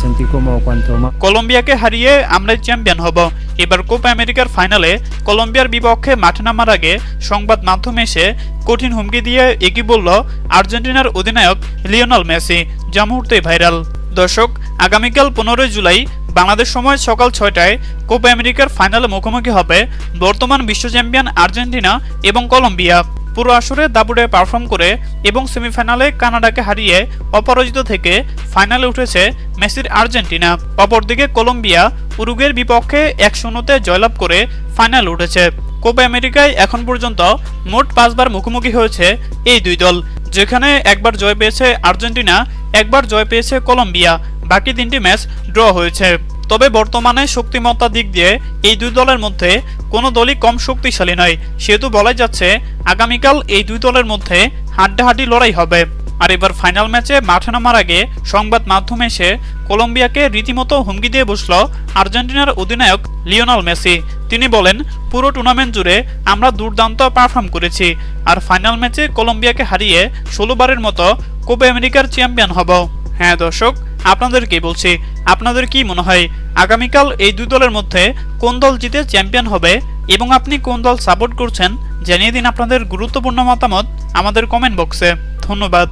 sentí como cuanto কলম্বিয়াকে হারিয়ে আমরাই চ্যাম্পিয়ন হব এবার কোপা আমেরিকার ফাইনালে কলম্বিয়ার বিপক্ষে মাঠে নামার আগে সংবাদ মাধ্যমে এসে কঠিন হুমকি দিয়ে এগিয়ে বলল আর্জেন্টিনার অধিনায়ক লিওনাল মেসি। যা মুহূর্তেই ভাইরাল। দর্শক, আগামীকাল পনেরোই জুলাই বাংলাদেশ সময় সকাল ছয়টায় কোপা আমেরিকার ফাইনালে মুখোমুখি হবে বর্তমান বিশ্ব চ্যাম্পিয়ন আর্জেন্টিনা এবং কলম্বিয়া। পুরো আসরে দাবুড়ে পারফর্ম করে এবং সেমিফাইনালে কানাডাকে হারিয়ে অপরাজিত থেকে ফাইনালে উঠেছে মেসির আর্জেন্টিনা। অপরদিকে কলম্বিয়া উরুগের বিপক্ষে এক শূন্যতে জয়লাভ করে ফাইনাল উঠেছে। কোপা আমেরিকায় এখন পর্যন্ত মোট পাঁচবার মুখোমুখি হয়েছে এই দুই দল, যেখানে একবার জয় পেয়েছে আর্জেন্টিনা, একবার জয় পেয়েছে কলম্বিয়া। বাকি তিনটি ম্যাচ ড্র হয়েছে। তবে বর্তমানে শক্তিমত্তার দিক দিয়ে এই দুই দলের মধ্যে কোনো দলই কম শক্তিশালী নয়। সেহেতু বলাই যাচ্ছে, আগামীকাল এই দুই দলের মধ্যে হাড্ডাহাড্ডি লড়াই হবে। আর এবার ফাইনাল ম্যাচে মাঠে নামার আগে সংবাদ মাধ্যমে এসে কলম্বিয়াকে রীতিমতো হুমকি দিয়ে বসল আর্জেন্টিনার অধিনায়ক লিওনাল মেসি। তিনি বলেন, পুরো টুর্নামেন্ট জুড়ে আমরা দুর্দান্ত পারফর্ম করেছি আর ফাইনাল ম্যাচে কলম্বিয়াকে হারিয়ে ষোলোবারের মতো কোপা আমেরিকার চ্যাম্পিয়ন হব। হ্যাঁ দর্শক আপনাদের কি বলছি, আপনাদের কি মনে হয় আগামীকাল এই দুই দলের মধ্যে কোন দল জিতে চ্যাম্পিয়ন হবে এবং আপনি কোন দল সাপোর্ট করছেন? জানিয়ে দিন আপনাদের গুরুত্বপূর্ণ মতামত আমাদের কমেন্ট বক্সে ধন্যবাদ।